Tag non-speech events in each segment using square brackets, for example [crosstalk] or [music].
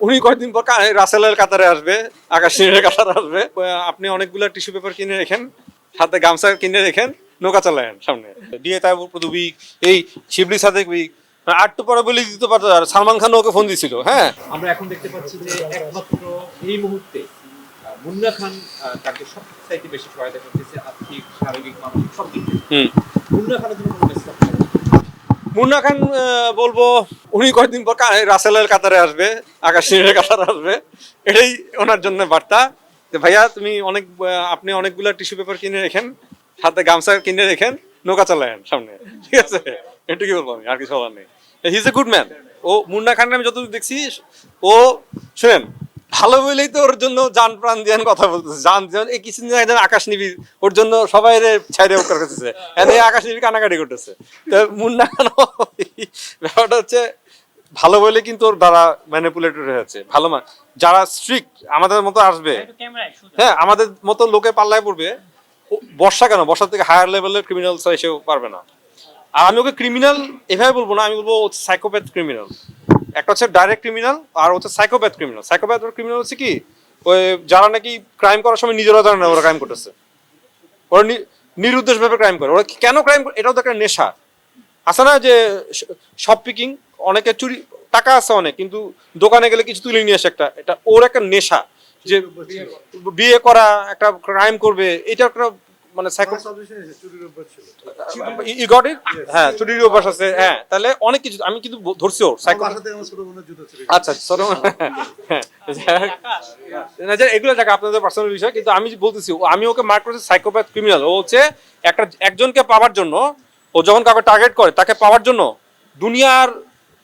উনি কয়েকদিন পর রাসেলের কাতারে আসবে আকাশ কাতারে আসবে। আপনি অনেকগুলো টিস্যু পেপার কিনে রেখেন হাতে গামছা কিনে রেখেন নৌকা চালায়েন সামনে। দিয়ে তাই প্রদুবিক এই শিবলি সাদেক উইক আটটু পরে বলে দিতে পারতো আর সালমান খান ওকে ফোন দিছিল হ্যাঁ? আমরা এখন দেখতে পাচ্ছি যে একমাত্র এই মুহূর্তে মুন্না খান তাকে সবচাইতে বেশি সহায়তা করতেছে আর্থিক শারীরিক মানসিক সব দিক থেকে। মুন্না খানের জন্য মুন্না খান বলব, উনি কয়েকদিন পর রাসেলের কাতারে আসবে, আকাশ কাতারে আসবে। এটাই ওনার জন্য বার্তা যে, ভাইয়া, তুমি অনেক আপনি অনেকগুলো টিস্যু পেপার কিনে রেখেন হাতে গামছা কিনে রেখেন, নৌকা চালায়েন সামনে। [laughs] ঠিক আছে? এটুকুই বলব আমি? আর কিছু বলার নেই। He is a good man ও মুন্না খান আমি যতদূর দেখছি, ও, শুনেন ভালো বলেই তো ওর জন্য জান প্রাণ দিয়ে কথা বলতেছে। জান যেমন এই কিছুদিন আগে যেন আকাশ নিবি ওর জন্য সবাই ছাইরে করে করতেছে। এনে আকাশ নিবি কানাকাটি করতেছে। তো মুন্না খান ব্যাপারটা হচ্ছে ভালো বলে কিন্তু ওর দ্বারা ম্যানিপুলেটেড হয়েছে ভালো মা যারা স্ট্রিক্ট আমাদের মতো আসবে। হ্যাঁ আমাদের মতো লোকে পাল্লায় পড়বে। বর্ষা কেন? বর্ষা থেকে হায়ার লেভেলের ক্রিমিনাল এসেও পারবে না। আর আমি ওকে ক্রিমিনাল এভাবে বলব না আমি বলব সাইকোপ্যাথ ক্রিমিনাল একটা হচ্ছে ডাইরেক্ট ক্রিমিনাল আর হচ্ছে সাইকোপ্যাথ ক্রিমিনাল সাইকোপ্যাথ ক্রিমিনাল হচ্ছে কি, ওই যারা নাকি ক্রাইম করার সময় নিজেরা জানে না ওরা ক্রাইম করতেছে। ওরা নি- নিরুদ্দেশ ভাবে ক্রাইম করে। ওরা কেন ক্রাইম করে? এটাও তো একটা নেশা। আছে না যে শপ পিকিং অনেকে চুরি, টাকা আছে অনেক, কিন্তু দোকানে গেলে কিছু তুলে নিয়ে আসে একটা। এটা ওর একটা নেশা যে বিয়ে করা, একটা ক্রাইম করবে, এটা একটা মানে সাইকো গট ইট হ্যাঁ চুরির অভ্যাস আছে। হ্যাঁ তাহলে অনেক কিছু আমি কিন্তু ধরছি ওর সাইকো আচ্ছা সরি হ্যাঁ না যে এগুলো জায়গা আপনাদের পার্সোনাল বিষয় কিন্তু আমি বলতেছি ও- আমি ওকে মার্ক করেছি সাইকোপ্যাথ ক্রিমিনাল ও হচ্ছে একটা একজনকে পাওয়ার জন্য ও যখন কাউকে টার্গেট করে তাকে পাওয়ার জন্য দুনিয়ার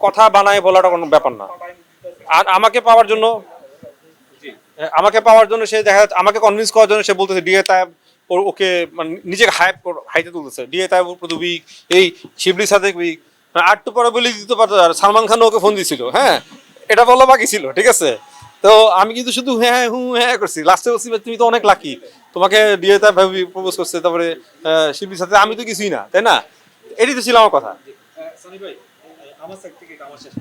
কথা বানায় বলাটা কোনো ব্যাপার না। আর আমাকে পাওয়ার জন্য আমাকে পাওয়ার জন্য সে দেখা যাচ্ছে আমাকে কনভিন্স করার জন্য সে বলতেছে ডিএ তাই ওকে মানে নিজেকে হাইপ হাইতে তুলতেছে। ডিএ তাই প্রদুবিক এই শিবলি সাদেক উইক আটটু পরে বলে দিতে পারতো আর সালমান খান ওকে ফোন দিছিল হ্যাঁ? এটা বলা বাকি ছিল ঠিক আছে? তো আমি কিন্তু শুধু হ্যাঁ হ্যাঁ, হু হ্যাঁ করছি। লাস্টে বলছি তুমি তো অনেক লাকি তোমাকে ডিএ তাই ভাবি প্রপোজ করছে তারপরে আহ, শিবলি সাথে আমি তো কিছুই না তাই না? এটাই তো ছিল আমার কথা। সানি ভাই আমার সাইড থেকে আমার শেষ।